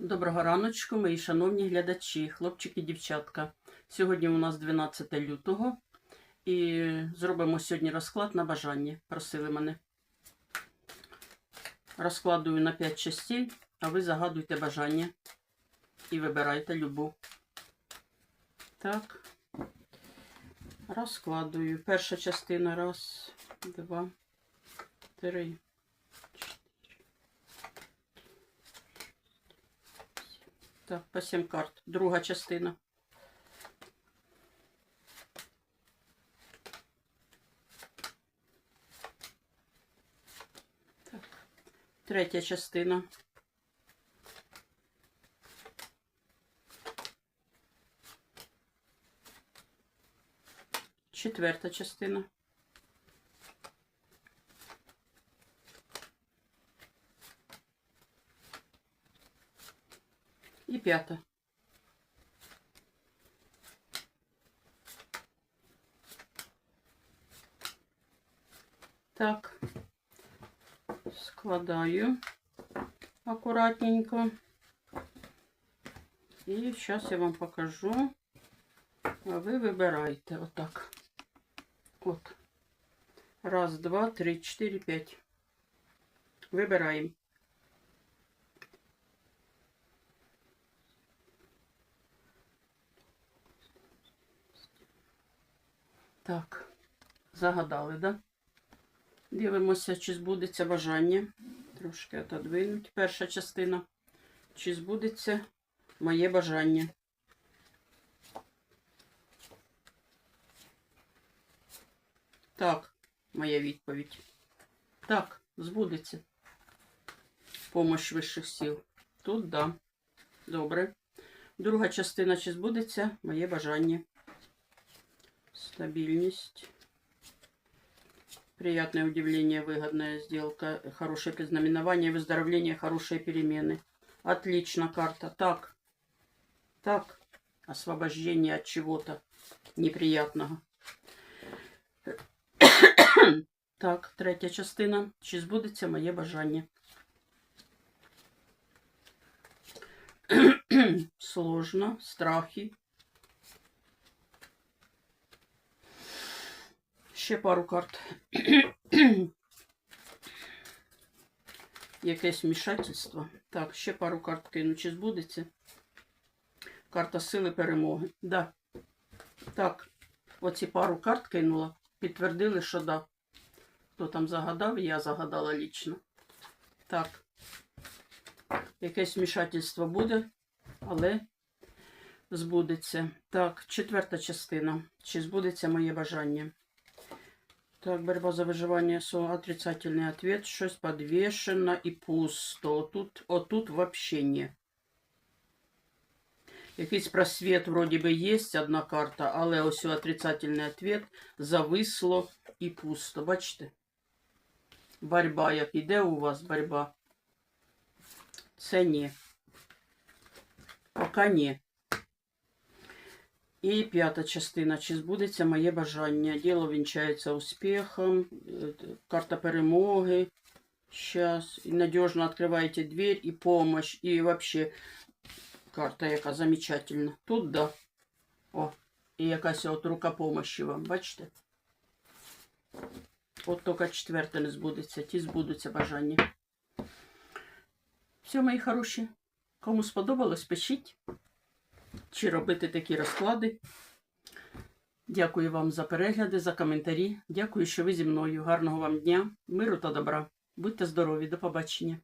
Доброго раночку, мої шановні глядачі, хлопчики, дівчатка. Сьогодні у нас 12 лютого і зробимо сьогодні розклад на бажання. Просили мене. Розкладую на 5 частей, а ви загадуйте бажання і вибирайте любу. Так. Розкладую. Перша частина. Раз, два, три. Так, по 7 карт. Друга частина. Так. Третя частина. Четверта частина. І п'ята. Так, складаю акуратненько. І зараз я вам покажу. А ви вибирайте отак. От. Раз, два, три, чотири, п'ять. Вибираємо. Так, загадали, да? Дивимося, чи збудеться бажання. Трошки отодвинуть. Перша частина. Чи збудеться моє бажання. Так, моя відповідь. Так, збудеться. Помощь вищих сил. Тут да. Добре. Друга частина, чи збудеться моє бажання. Стабильность. Приятное удивление, выгодная сделка, хорошее предзнаменование, выздоровление, хорошие перемены. Отлично, карта. Так. Так. Освобождение от чего-то неприятного. Так, третя частина. Чи збудеться моє бажання? Сложно, страхи. Ще пару карт. Якесь вмішательство. Так, ще пару карт кину. Чи збудеться? Карта сили перемоги. Да. Так, оці пару карт кинула. Підтвердили, що да. Хто там загадав, я загадала лічно. Так. Якесь вмішательство буде, але збудеться. Так, четверта частина. Чи збудеться моє бажання? Так, борьба за выживание, со отрицательный ответ, щось подвешено и пусто. Отут, отут вообще не. Якийсь просвет вроді би є, одна карта, але ось отрицательний ответ зависло і пусто. Бачите? Борьба, як іде у вас борьба. Це ні. Пока ні. І п'ята частина. Чи збудеться моє бажання? Діло вінчається успіхом. Е, Карта перемоги. Сейчас. І надежно відкриваєте дверь і помощь. І вообще карта яка замечательна. Тут да. О, і якась от рука помощі вам. Бачите? От тільки четверте не збудеться. Ті збудуться бажання. Все, мої хороші. Кому сподобалось, пишіть чи робити такі розклади. Дякую вам за перегляди, за коментарі. Дякую, що ви зі мною. Гарного вам дня, миру та добра. Будьте здорові, до побачення.